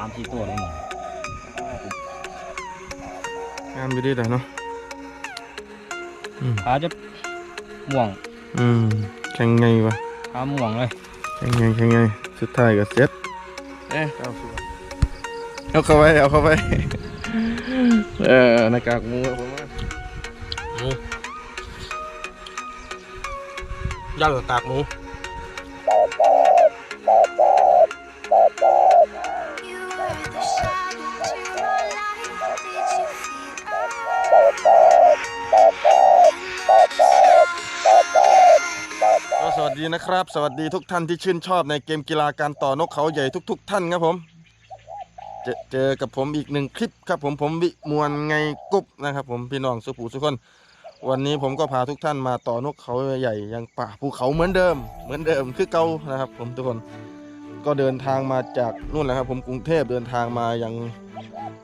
สามสี่ตัวเลยนี่งามอยู่ดีแต่เนาะอืมขาจะม่วงอืมแข็งไงวะขาม่วงเลยแข็งไงแข็งไงสุดท้ายก็เสร็จเอ๊ะเอาสิเอาเข้าไปเอาเข้าไปเออหน้ากากหมูผมว่าย่างตากหมู ก็สวัสดีนะครับ สวัสดีทุกท่านที่ชื่นชอบในเกมกีฬาการต่อนกเขาใหญ่ทุก ๆ ท่านครับผม เจอเจอกับผมอีกหนึ่งคลิปครับผมผมวิมวลไงกุ๊บนะครับ ผมพี่น้องสุภูสุคน วันนี้ผมก็พาทุกท่านมาต่อนกเขาใหญ่ยังป่าภูเขาเหมือนเดิม เหมือนเดิมคือเก่านะครับ ผมทุกคนก็เดินทางมาจากนู่นแหละครับ ผมกรุงเทพเดินทางมายัง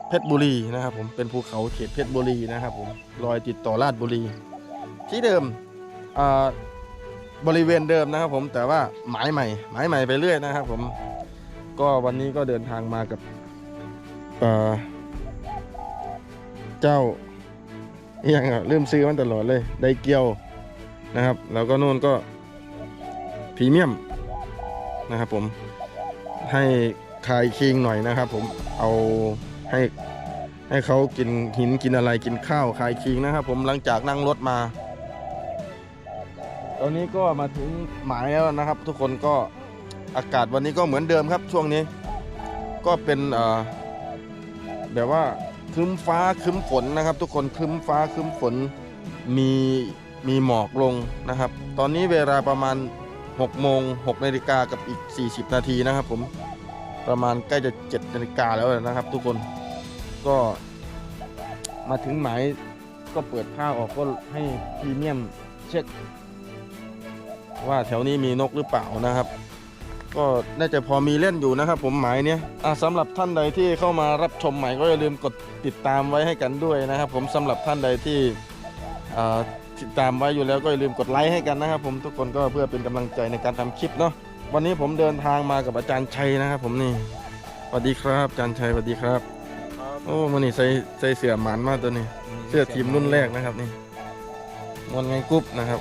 เพชรบุรีนะครับ ผมเป็นภูเขาเขตเพชรบุรีนะครับ ผมรอยติดต่อราชบุรี ที่เดิมอ่าบริเวณเดิมนะครับผมแต่ว่าหมายใหม่ หมายใหม่ไปเรื่อยนะครับผมก็วันนี้ก็เดินทางมากับเเจ้าอหยังอะลืมซื้อมันตลอดเลยไดเกียวนะครับ แล้วก็นู่นก็พรีเมียมนะครับผมให้คายคิงหน่อยนะครับ ผมเอาให้ให้เขากินหินกินอะไรกินข้าวคายคิงนะครับ ผมหลังจากนั่งรถมา ตอนนี้ก็มาถึงหมายแล้วนะครับ ทุกคนก็อากาศวันนี้ก็เหมือนเดิมครับช่วงนี้ ก็เป็นเอ่อแบบว่าครึ้มฟ้าครึ้มฝนนะครับ ทุกคนครึ้มฟ้าครึ้มฝนมีมีหมอกลงนะครับ ตอนนี้เวลาประมาณ6โมง6นาฬิกากับอีก 40 นาทีนะครับผมประมาณใกล้จะ7นาฬิกาแล้วนะครับ ทุกคนก็มาถึงหมายก็เปิดผ้าออกก็ให้พรีเมียมเช็ค ว่าแถวนี้มีนกหรือเปล่านะครับ ก็น่าจะพอมีเล่นอยู่นะครับ ผมหมายเนี้ยอะสำหรับท่านใดที่เข้ามารับชมใหม่ก็อย่าลืมกดติดตามไว้ให้กันด้วยนะครับ ผมสำหรับท่านใดที่อ่าติดตามไว้อยู่แล้วก็อย่าลืมกดไลค์ให้กันนะครับ ผมทุกคนก็เพื่อเป็นกำลังใจในการทำคลิปเนาะวันนี้ผมเดินทางมากับอาจารย์ชัยนะครับ ผมนี่สวัสดีครับอาจารย์ชัยสวัสดีครับ โอ้มันนี่ใส่ใส่เสื้อหมานมากตัวนี้เสื้อทีมรุ่นแรกนะครับนี่มวนไงกรุ๊ปนะครับ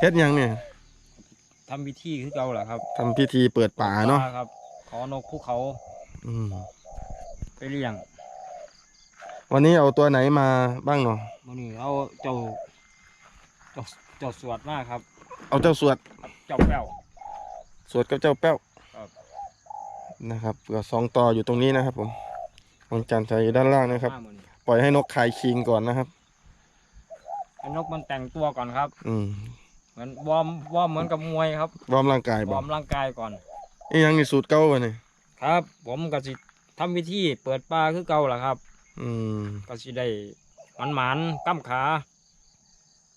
เฮ็ดหยังเนี่ย ทำพิธีคือเก่าแหละครับทำพิธีเปิดป่าเนาะครับ ขอนกภูเขาอืมไปเลี้ยงวันนี้เอาตัวไหนมาบ้างเนาะมื่อนี้เอาเจ้าเจ้าเจ้าสวดมากครับ เอาเจ้าสวดเจ้าแป้ว สวดกับเจ้าแป้วครับ นะครับก็สองต่ออยู่ตรงนี้นะครับ ผมของจันทร์ชัยอยู่ด้านล่างนะครับ มามื้อนี้ปล่อยให้นกคายคิงก่อนนะครับให้นกมันแต่งตัวก่อนครับ อืม เหมือนวอร์มวอร์มเหมือนกับมวยครับวอร์มร่างกายวบออร์มร่างกายก่อนนี่ยังนี่สูตรเก้าวะนี่ครับ ผมก็สิทำพิธีเปิดป่าคือเก่าแหละครับอืมก็สิได้มันหมันๆก้ำขา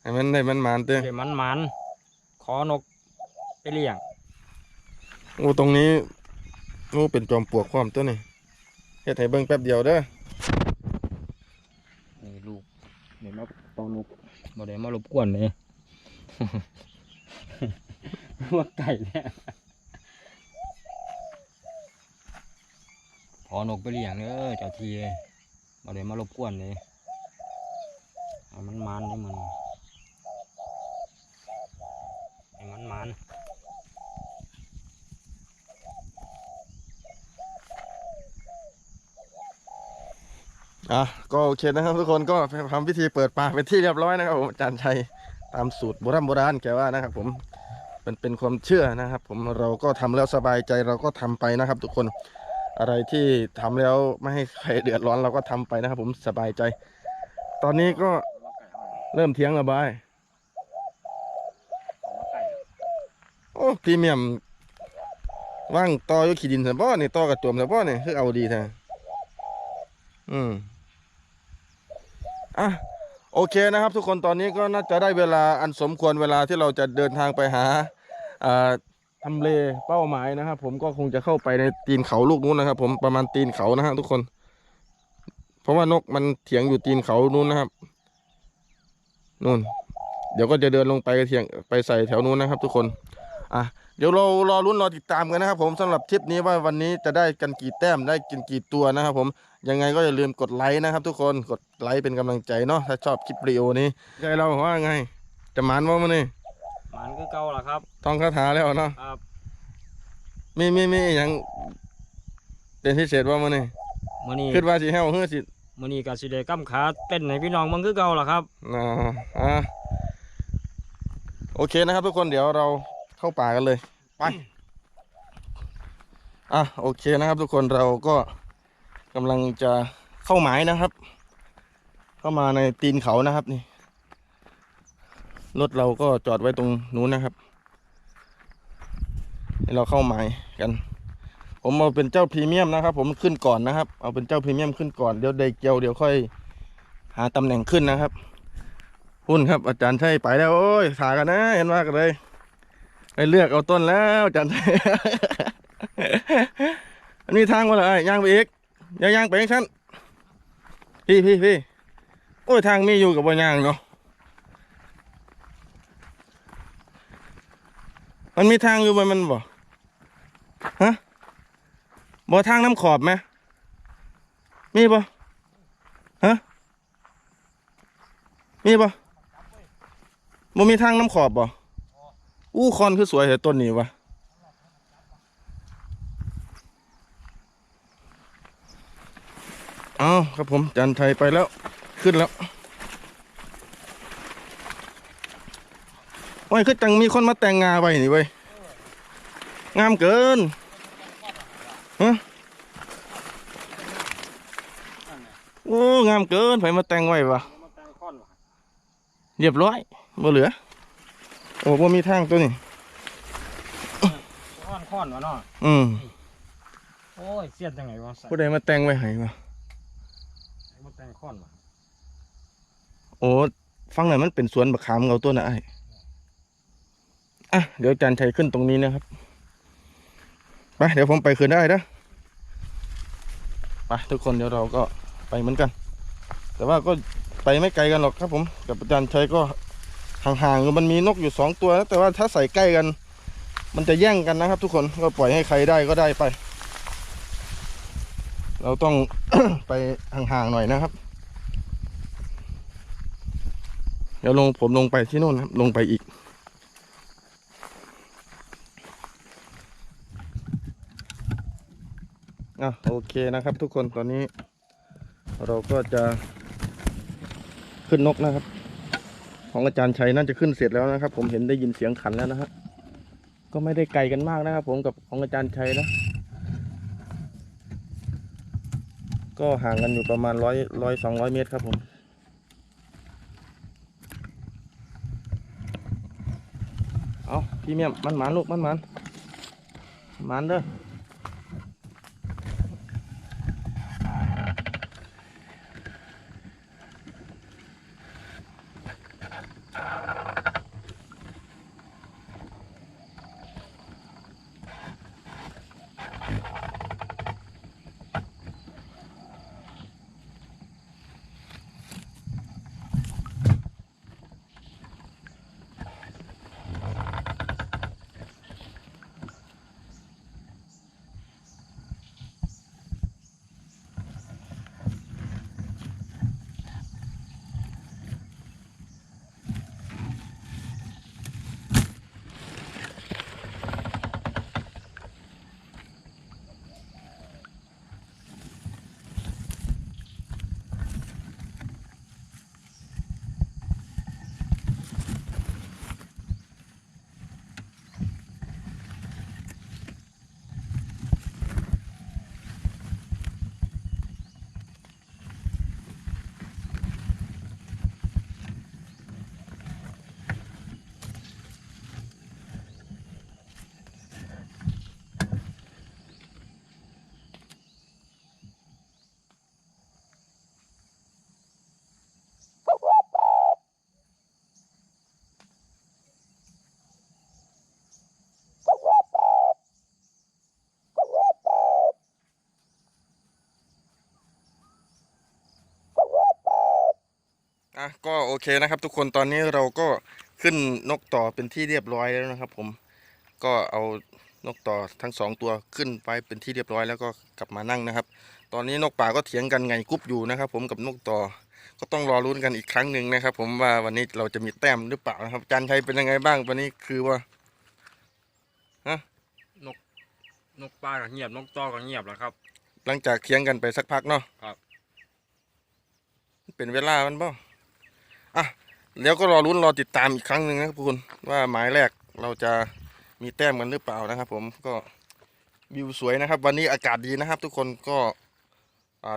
ให้มันได้มันหมานเต้ได้มันหมันๆขอนกไปเลี้ยงโอ้ตรงนี้โอ้เป็นจอมปลวกความตัวนี่เฮ็ดให้เบิ่งแป๊บเดียวเด้อนี่ลูกเดี๋ยวมาเป่านกบ่ได้มารบกวนเลย ว่าไก่เนี่ยพอนกไปเลี้ยงเด้อเจ้าทีบ่ได้มารบกวนเลยให้มันมันนี่มันให้มันมันอะก็โอเคนะครับทุกคนก็ทำพิธีเปิดป่าเป็นที่เรียบร้อยนะครับผมอาจารย์ชัย ตามสูตรโบราณโบราณแกว่านะครับ ผมเป็นเป็นความเชื่อนะครับ ผมเราก็ทำแล้วสบายใจเราก็ทำไปนะครับ ทุกคนอะไรที่ทำแล้วไม่ให้ใครเดือดร้อนเราก็ทำไปนะครับ ผมสบายใจ ตอนนี้ก็เริ่มเทียงระบายโอ้พรีเมียมว่างต่อยู่ขี้ดินสะบ่นี่ต่อกระจวมสะบ่นี่คือเอาดีแท้อืมอะ โอเคนะครับ ทุกคนตอนนี้ก็น่าจะได้เวลาอันสมควรเวลาที่เราจะเดินทางไปหาอ่าทำเลเป้าหมายนะครับ ผมก็คงจะเข้าไปในตีนเขาลูกนู้นนะครับ ผมประมาณตีนเขานะฮะทุกคน เพราะว่านกมันเถียงอยู่ตีนเขานู้นนะครับนู่น เดี๋ยวก็จะเดินลงไปเถียงไปใส่แถวนู้นนะครับ ทุกคน อะเดี๋ยวเรารอลุ้นรอติดตามกันนะครับ ผมสำหรับทริปนี้ว่าวันนี้จะได้กันกี่แต้มได้กินกี่ตัวนะครับ ผมยังไงก็อย่าลืมกดไลค์นะครับ ทุกคนกดไลค์เป็นกำลังใจเนาะถ้าชอบคลิปวิดีโอนี้ใจเราว่าไง จะหมานว่ามันนี่มันคือเก่าล่ะครับท่องคาถาแล้วเนาะครับมีมีมีอหย่างเป็นพิเศษว่ามันนี่มื้อนี้คิดว่าสิแห้วเฮือสิมื้อนี้ก็สิได้กำขาเต้นให้พี่น้องเบิ่งคือเก่าล่ะครับอ่าอะโอเคนะครับทุกคนเดี๋ยวเรา เข้าป่ากันเลยไปอะโอเคนะครับ ทุกคนเราก็กำลังจะเข้าหมายนะครับ เข้ามาในตีนเขานะครับนี่รถเราก็จอดไว้ตรงนู้นนะครับให้เราเข้าหมายกัน ผมเอาเป็นเจ้าพรีเมียมนะครับ ผมขึ้นก่อนนะครับ เอาเป็นเจ้าพรีเมียมขึ้นก่อนเดี๋ยวไดเกียวเดี๋ยวค่อย หาตำแหน่งขึ้นนะครับ หุ่นครับ อาจารย์ใชัยไปแล้วโอ้ยขากันนะเห็นว่ากันเลย ได้เลือกเอาต้นแล้วอาจารย์ชัยอันนี้ทางว่าอะไรย่างไปอีกย่างย่างไปอีกชั้นพี่พี่พี่โอ้ยทางมีอยู่กับบ่ย่างเนาะมันมีทางอยู่บ่มันบ่ฮะบ่ทางน้ำขอบไหมมีบ่ฮะมีบ่บ่มีทางน้ำขอบบ่ อู้คอนคือสวยแต่ต้นนี้วะเอาครับผมจันไทยไปแล้วขึ้นแล้วโอ้ยคือจังมีคนมาแต่งงาไว้นี่เว้ยงามเกินฮะโอ้งามเกินไผมาแต่งไว้วะเรียบร้อยบ่เหลือ โอ้บ่มีทางตัวนี้ค้อนค้อนวะเนาะอืมโอ้ยเสียดจังไงวะใส่ผู้ใดมาแต่งไว้ให้วะบ่แต่งค้อนวะโอ้ฟังหน่อยมันเป็นสวนบักขามเงาตัวน่ะไอ้อะเดี๋ยวจันชัยขึ้นตรงนี้นะครับไปเดี๋ยวผมไปคืนได้นะไปทุกคนเดี๋ยวเราก็ไปเหมือนกัน แต่ว่าก็ไปไม่ไกลกันหรอกครับผม กับอาจารย์ชัยก็ ห่างๆมันมีนกอยู่สองตัวนะแต่ว่าถ้าใส่ใกล้กัน มันจะแย่งกันนะครับ ทุกคนก็ปล่อยให้ใครได้ก็ได้ไป เราต้อง ไปห่างๆหน่อยนะครับ เดี๋ยวลงผมลงไปที่นู่นครับลงไปอีกอะโอเคนะครับ ทุกคนตอนนี้ เราก็จะขึ้นนกนะครับ ของอาจารย์ชัยน่าจะขึ้นเสร็จแล้วนะครับ ผมเห็นได้ยินเสียงขันแล้วนะฮะก็ไม่ได้ไกลกันมากนะครับ ผมกับของอาจารย์ชัยนะ ก็ห่างกันอยู่ประมาณร้อยร้อยสองร้อยเมตรครับผมเอาพี่เมียมมันหมานลูกมันหมานหมานเด้อ อะก็โอเคนะครับทุกคนตอนนี้เราก็ขึ้นนกต่อเป็นที่เรียบร้อยแล้วนะครับ ผมก็เอานกต่อทั้งสองตัวขึ้นไปเป็นที่เรียบร้อยแล้วก็กลับมานั่งนะครับ ตอนนี้นกป่าก็เถียงกันไงกุ๊บอยู่นะครับ ผมกับนกต่อก็ต้องรอรุ้นกันอีกครั้งหนึ่งนะครับ ผมว่าวันนี้เราจะมีแต้มหรือเปล่านะครับจันชัยเป็นยังไงบ้างวันนี้คือว่านกปลาก็เงียบนกตอก็เงียบแล้วครับ หลังจากเถียงกันไปสักพักเนาะครับ เป็นเวลามันบ่อะ เดี๋ยวก็รอรุ้นรอติดตามอีกครั้งหนึ่งนะครับคุณว่าหมายแรกเราจะมีแต้มกันหรือเปล่านะครับ ผมก็วิวสวยนะครับ วันนี้อากาศดีนะครับ ทุกคนก็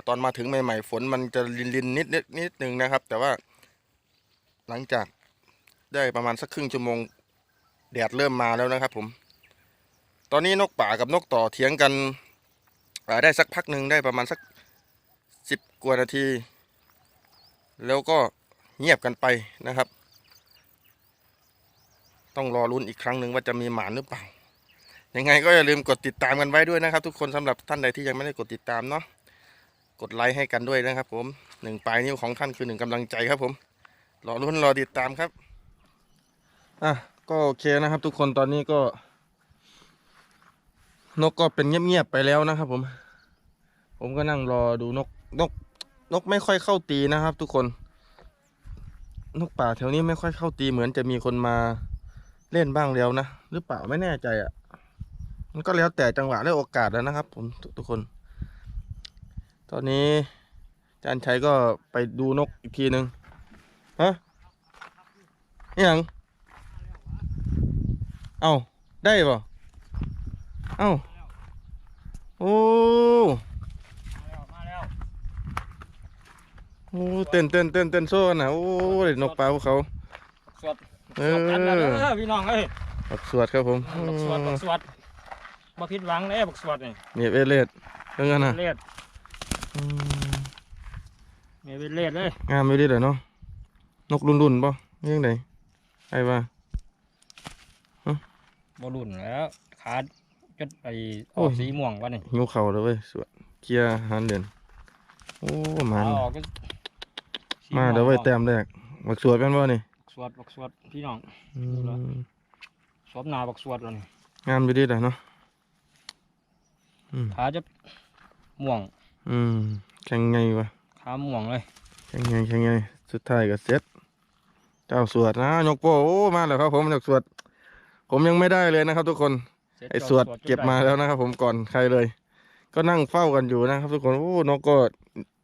ตอนมาถึงใหม่ ๆ ฝนมันจะลินลินๆนิดนิดนิดนึงนะครับ แต่ว่าหลังจากได้ประมาณสักครึ่งชั่วโมงแดดเริ่มมาแล้วนะครับ ผม ตอนนี้นกป่ากับนกต่อเถียงกันได้สักพักหนึ่งได้ประมาณสักสิบกว่านาที แล้วก็ เงียบกันไปนะครับ ต้องรอลุ้นอีกครั้งหนึ่งว่าจะมีหมานหรือเปล่า ยังไงก็อย่าลืมกดติดตามกันไว้ด้วยนะครับ ทุกคนสำหรับท่านใดที่ยังไม่ได้กดติดตามเนาะกดไลค์ให้กันด้วยนะครับ ผมหนึ่งปลายนิ้วของท่านคือหนึ่งกำลังใจครับ ผมรอลุ้นรอติดตามครับอะก็โอเคนะครับ ทุกคนตอนนี้ก็ นกก็เป็นเงียบๆไปแล้วนะครับ ผม ผมก็นั่งรอดูนกนกนกไม่ค่อยเข้าตีนะครับ ทุกคน นกป่าแถวนี้ไม่ค่อยเข้าตีเหมือนจะมีคนมาเล่นบ้างแล้วนะหรือเปล่าไม่แน่ใจอะ่ะ มันก็แล้วแต่จังหวะและโอกาสแล้วนะครับ ผมทุกคน ตอนนี้อาจารย์ชัยก็ไปดูนกอีกทีหนึ่งฮะอหย่างเอ้าได้ป่ะเอ้าโอ้ มาแล้ว โอ้เต้นเต้นเต้นเต้นโซ่กันนะโอ้เด็ดนกปลาพวกเขาสวดเอสวดกันนะอเด้อพี่น้องเอ้ยบักสวดครับผมบักสวดบักสวดบ่ผิดหวังเด้บักสวดนี่เมียเอเลดเรื่องนั้นนะเลียดอืมมีเป็นเลียดเลยงามไม่ได้เหรอเนาะนกรุ่นรุ่นๆป่ะยังไงไอ้ว่าบ่รุ่นแล้วขาดจดไอ้อโอ้อกยสีม่วงวะนี่หิวเข่าแล้วเว้ยสวดเคลียร์อาหารเด่นโอ้มันขาออกก็สี มาเดี๋ยวไว้ม่งแต้มแรกบักสวดเป็นบ่นี่สวดบักสวดพี่น้องอืดูแล้วมสวมหนาบักสวดแล้วนี่งามอยู่ดีเหรอเนาะอืมขาจะม่วง อืมแข่งไงวะขาม่วงเลยแข่งไงแข่งไงสุดท้ายก็เสร็จเจ้าสวดนะยกโป้โอ้มาแล้วครับผมยกสวด ผมยังไม่ได้เลยนะครับ ทุกคนเสร็จไอ้สวดจนเก็บได้มาแล้วนะครับ ผมก่อนใครเลย ก็นั่งเฝ้ากันอยู่นะครับ ทุกคนโอ้นกก็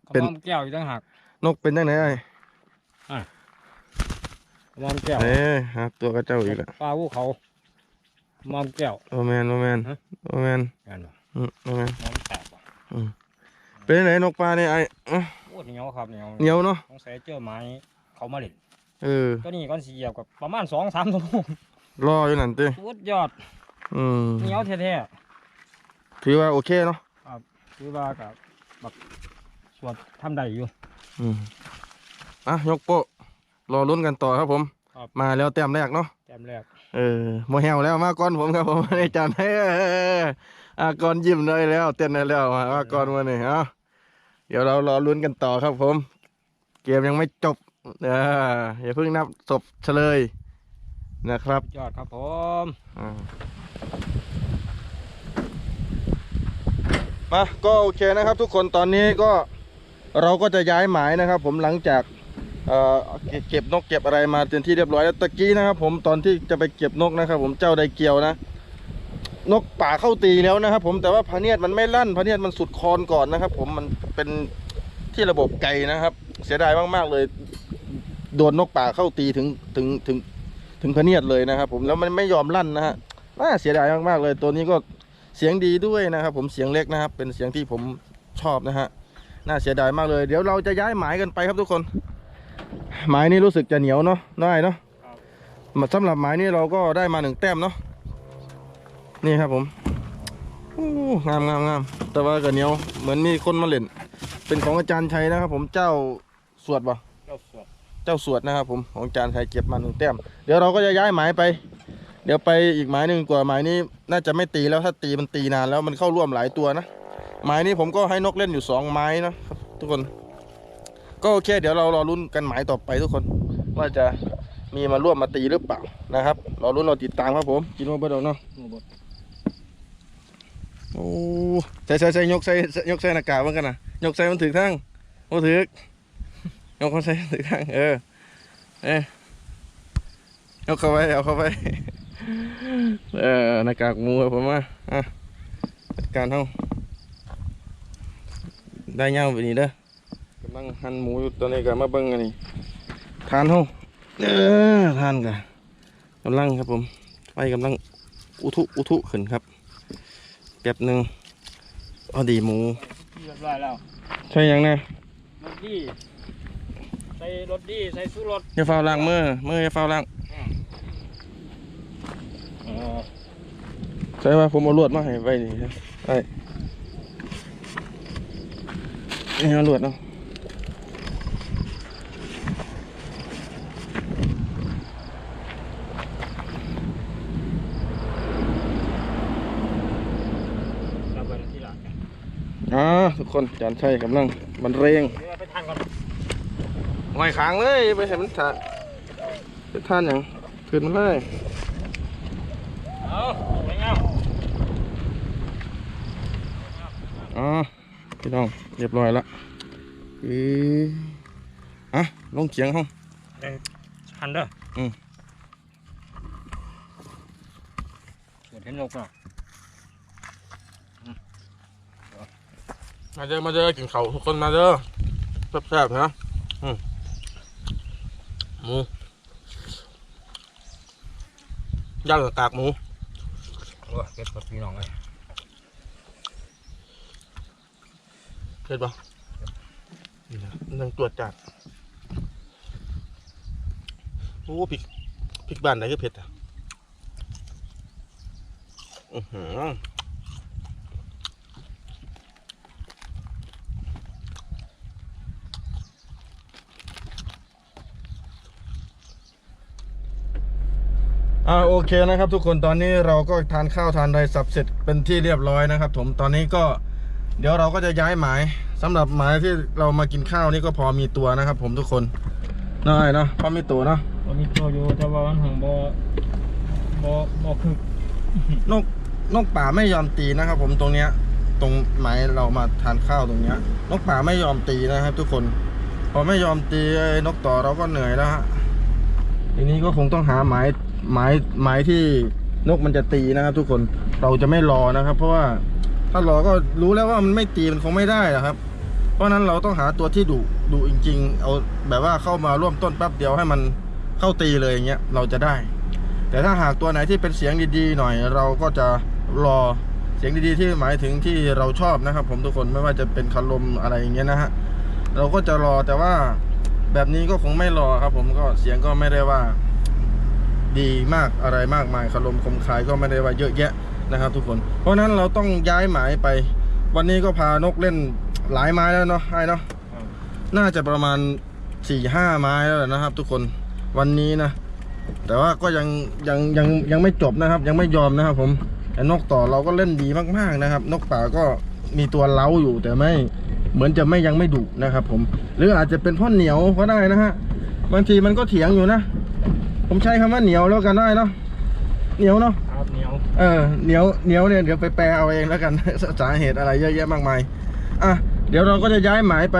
กระเป็นหม่อมแก้วอีกต่างหาก นกเป็นยังไงไอ้กระหม่อมแก้วเอ้ยฮะตัวกระเจ้าอีกแล้วปลาวูเขากระหม่อมแก้วโอแมนโอแมนฮะโอแมนงานบ่อืมโอแมนกระหม่อมแตกบ่เป็นยังไงนกปลาเนี่ยไอ้เอ้าโอ้เหนียวครับเหนียวเหนียวเนาะสงสัยเจอไม้เขามาเล่นเออก็นี่ก้อนสีเหยียบกับประมาณสองสามชั่วโมงรออยู่นั่นเต้สุดยอดอืมเหนียวแท้ถือว่าโอเคเนาะๆคือว่ากับบักสวดทำได้อยู่ อืมอะยกโป๊ะรอลุ้นกันต่อครับผม ครับ มาแล้วแต้มแรกเนาะ แต้มแรกเออโมเฮวแล้วมาก่อนผมครับผม ในจานให้อากรยิ้มได้แล้ว เต้นได้แล้วมาอากรมาเนี่ยเอาเดี๋ยวเรารอลุ้นกันต่อครับผม เกมยังไม่จบเอออย่าเพิ่งนับศพเฉลยนะครับสุดยอดครับผมอ่ามาก็โอเคนะครับ ทุกคนตอนนี้ก็ เราก็จะย้ายหมายนะครับ ผมหลังจากเเก็บนกเก็บอะไรมาเป็นที่เรียบร้อยแล้วตะกี้นะครับ ผมตอนที่จะไปเก็บนกนะครับ ผมเจ้าไดเกียวนะ นกป่าเข้าตีแล้วนะครับ ผมแต่ว่าพเนียดมันไม่ลั่นพเนียดมันสุดคอนก่อนนะครับ ผมมันเป็นที่ระบบไก่นะครับ เสียดายมากๆเลยโดนนกป่าเข้าตีถึงถึงถึงถึงพเนียดเลยนะครับ ผมแล้วมันไม่ยอมลั่นนะฮะน่าเสียดายมากๆเลยตัวนี้ก็เสียงดีด้วยนะครับ ผมเสียงเล็กนะครับ เป็นเสียงที่ผมชอบนะฮะ น่าเสียดายมากเลย เดี๋ยวเราจะย้ายหมายกันไปครับทุกคน หมายนี้รู้สึกจะเหนียวเนาะได้เนาะมาสำหรับหมายนี้เราก็ได้มาหนึ่งแต้มเนาะนี่ครับผมโอ้งามงามงามแต่ว่าก็เหนียวเหมือนมีคนมาเล่น เป็นของอาจารย์ชัยนะครับ ผมเจ้าสวดปะเจ้าสวดเจ้าสวดนะครับ ผมของอาจารย์ไทยเก็บมาหนึ่งแต้มเดี๋ยวเราก็จะย้ายหมายไป เดี๋ยวไปอีกหมายหนึ่งกว่าหมายนี้น่าจะไม่ตีแล้วถ้าตีมันตีนานแล้วมันเข้าร่วมหลายตัวนะ หมายนี้ผมก็ให้นกเล่นอยู่สองไม้นะครับทุกคน ก็โอเค เดี๋ยวเรารอลุ้นกันหมายต่อไปทุกคน ว่าจะมีมาร่วมมาตีหรือเปล่านะครับ รอลุ้นเราติดตามครับผมกินมาเบิดเอาเนาะหนูบ่โอ้ใส่ใส่ใส่ยกใส่ยกใส่หน้ากากมันกันนะยกใส่มันถึงทางโอ้ถึกยกมันใส่ถึงทางเออเอยกเข้าไปเอาเข้าไปเออหน้ากากมูครับผมมาอะจัดการเฮา ได้เงาแบบนี้เด้อกำลังหั่นหมูอยู่ตอนนี้ก็มาเบิ่งอันนี้ทานเฮาเออทานกันกำลังครับผมไฟกำลังอุทุอุทุขึ้นครับแป๊บหนึ่งพอดีหมูเรียบร้อยแล้วใช่ยังไงรถดีใส่รถดีใส่สู้รถอย่าเฝ้าล้างมือมืออย่าเฝ้าล้างเออใช่ว่าผมเอาลวดมาให้ไว้นี่ครับไอ้นี่ เอาลวดเนาะเราไปที่หลังกันอ่าทุกคนจานใช่กำลังมันเรงเดี๋ยวไปทานก่อนห้อยขางเลยไปให้มันทานไปทานอย่างขึ้นมันเลยเอาไปเงาอ่า พี่น้องเรียบร้อยละอืออะลงเขียงห้องหันเด้ออมเดี๋ยวเห็นนกเนาะมาเด้อมาเด้อกินเขาวทุกคนมาเด้อแซ่บๆนะอืมหมูย่างกับกากหมูโอ้ยเก็บกับพี่น้องเลย เผ็ดปะนี่นะนั่งตรวจจัดโอ้พริกพริกบ้านไหนก็เผ็ดอะอือหืออ่าโอเคนะครับทุกคนตอนนี้เราก็ทานข้าวทานอะไรสับเสร็จเป็นที่เรียบร้อยนะครับ ผมตอนนี้ก็ เดี๋ยวเราก็จะย้ายหมายสำหรับหมายที่เรามากินข้าวนี่ก็พอมีตัวนะครับ ผมทุกคนน้อยเนาะพอมีตัวเนาะวันนี้ตัวอยู่แต่ว่ามันหังบ่บ่บ่คือนกนกป่าไม่ยอมตีนะครับ ผมตรงเนี้ย ตรงหมายเรามาทานข้าวตรงเนี้ย นกป่าไม่ยอมตีนะครับ ทุกคน พอไม่ยอมตีไอ้นกต่อเราก็เหนื่อยแล้วฮะทีนี้ก็คงต้องหาหมายหมายหมายที่นกมันจะตีนะครับ ทุกคนเราจะไม่รอนะครับ เพราะว่า ถ้ารอก็รู้แล้วว่ามันไม่ตีมันคงไม่ได้นะครับ เพราะฉะนั้นเราต้องหาตัวที่ดุดุจริง ๆ เอาแบบว่าเข้ามาร่วมต้นแป๊บเดียวให้มันเข้าตีเลยอย่างเงี้ยเราจะได้ แต่ถ้าหากตัวไหนที่เป็นเสียงดีๆหน่อย เราก็จะรอเสียงดีๆที่หมายถึงที่เราชอบนะครับ ผมทุกคนไม่ว่าจะเป็นคารมอะไรอย่างเงี้ยนะฮะเราก็จะรอแต่ว่าแบบนี้ก็คงไม่รอครับ ผมก็เสียงก็ไม่ได้ว่า ดีมากอะไรมากมายคารมคมคายก็ไม่ได้ว่าเยอะแยะ นะครับ ทุกคน เพราะฉะนั้นเราต้องย้ายหมายไป วันนี้ก็พานกเล่นหลายไม้แล้วเนาะไอ้เนาะน่าจะประมาณสี่ห้าไม้แล้วนะครับ ทุกคนวันนี้นะ แต่ว่าก็ยังยังยังยังไม่จบนะครับ ยังไม่ยอมนะครับ ผมแต่นกต่อเราก็เล่นดีมากๆนะครับ นกป่าก็มีตัวเล้าอยู่แต่ไม่เหมือนจะไม่ยังไม่ดุนะครับ ผม หรืออาจจะเป็นเพ่อเหนียวก็ได้นะฮะบางทีมันก็เถียงอยู่นะ ผมใช้คำว่าเหนียวแล้วกันได้เนาะเหนียวเนาะครับ เออเหนียวเหนียวเนี่ยเดี๋ยวไปแปลเอาเองแล้วกัน สาเหตุอะไรเยอะแยะมากมายอะเดี๋ยวเราก็จะย้ายหมายไป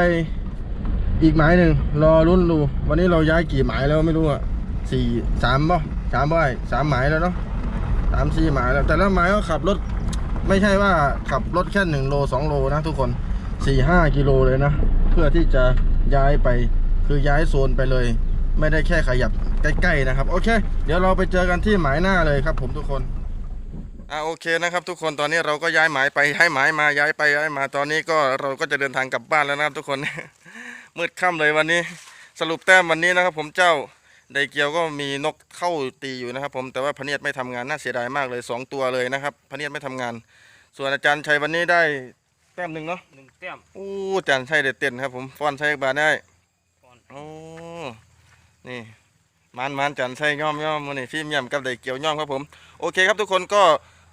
อีกหมายหนึ่งรอรุ่นดูวันนี้เราย้ายกี่หมายแล้วไม่รู้อะสี่สามป่ะสามบ่อสามหมายแล้วเนาะสามสี่หมายแล้วแต่ละหมายก็ขับรถไม่ใช่ว่าขับรถแค่หนึ่งโลสองโลนะทุกคนสี่ห้ากิโลเลยนะเพื่อที่จะย้ายไปคือย้ายโซนไปเลย ไม่ได้แค่ขยับใกล้ๆนะครับ โอเค เดี๋ยวเราไปเจอกันที่หมายหน้าเลยครับผมทุกคน อ่าโอเคนะครับทุกคนตอนนี้เราก็ย้ายหมายไปย้ายหมายมาย้ายไปย้ายมาตอนนี้ก็เราก็จะเดินทางกลับบ้านแล้วนะครับทุกคน มืดค่ำเลยวันนี้ สรุปแต้มวันนี้นะครับ ผมเจ้าไดเกียวก็มีนกเข้าตีอยู่นะครับ ผมแต่ว่าพะเนียดไม่ทำงานน่าเสียดายมากเลยสองตัวเลยนะครับพะเนียดไม่ทำงาน ส่วนอาจารย์ชัยวันนี้ได้แต้มหนึ่งเนาะหนึ่งแต้มอู้อาจารย์ชัยเด็ดเต้นครับผมฟอนชัยบาทได้ก่อนโอ้นี่มันมันจันใช่ย่อมย่อมมันนี่ฟิล์มย่ำกับไดเกี่ยวย่อมครับผม โอเคครับทุกคนก็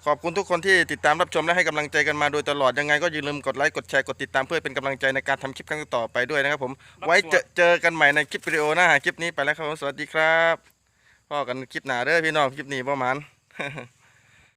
ขอบคุณทุกคนที่ติดตามรับชมและให้กำลังใจกันมาโดยตลอดยังไงก็อย่าลืมกดไลค์กดแชร์กดติดตามเพื่อเป็นกำลังใจในการทำคลิปครั้งต่อไปด้วยนะครับผมไว้เจอเจอกันใหม่ในคลิปวิดีโอหน้าคลิปนี้ไปแล้วครับผมสวัสดีครับพ่อกันคลิปหน้าเด้อพี่น้องคลิปนี้ประมาณ